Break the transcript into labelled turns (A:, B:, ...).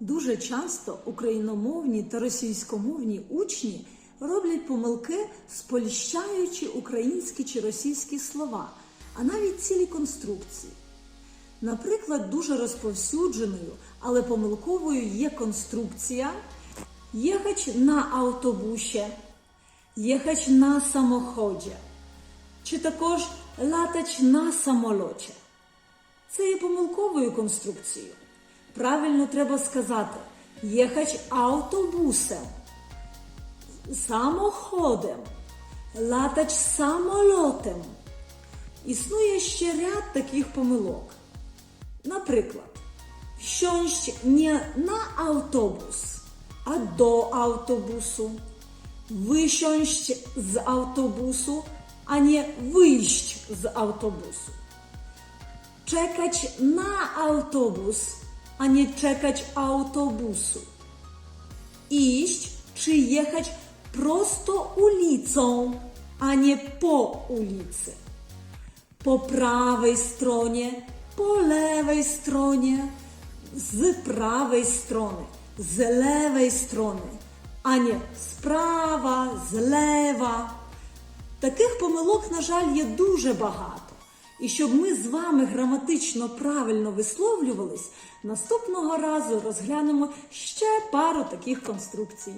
A: Дуже часто україномовні та російськомовні учні роблять помилки, споліщаючи українські чи російські слова, а навіть цілі конструкції. Наприклад, дуже розповсюдженою, але помилковою є конструкція їхач на автобусі, їхач на самоході, чи також латач на самолоті. Це є помилковою конструкцією. Правильно треба сказати їхач автобусем, самоходом, латач самолотом. Існує ще ряд таких помилок. Наприклад, wsiąść nie na autobus, a do autobusu, wysiąść z autobusu, a nie wyjść z autobusu czekać na autobus, a nie czekać autobusu. Iść czy jechać prosto ulicą, a nie po ulicy. Po prawej stronie, po lewej stronie, z prawej strony, z lewej strony, a nie z prawa, z lewa. Таких помилок, на жаль, є дуже багато. І щоб ми з вами граматично правильно висловлювались, наступного разу розглянемо ще пару таких конструкцій.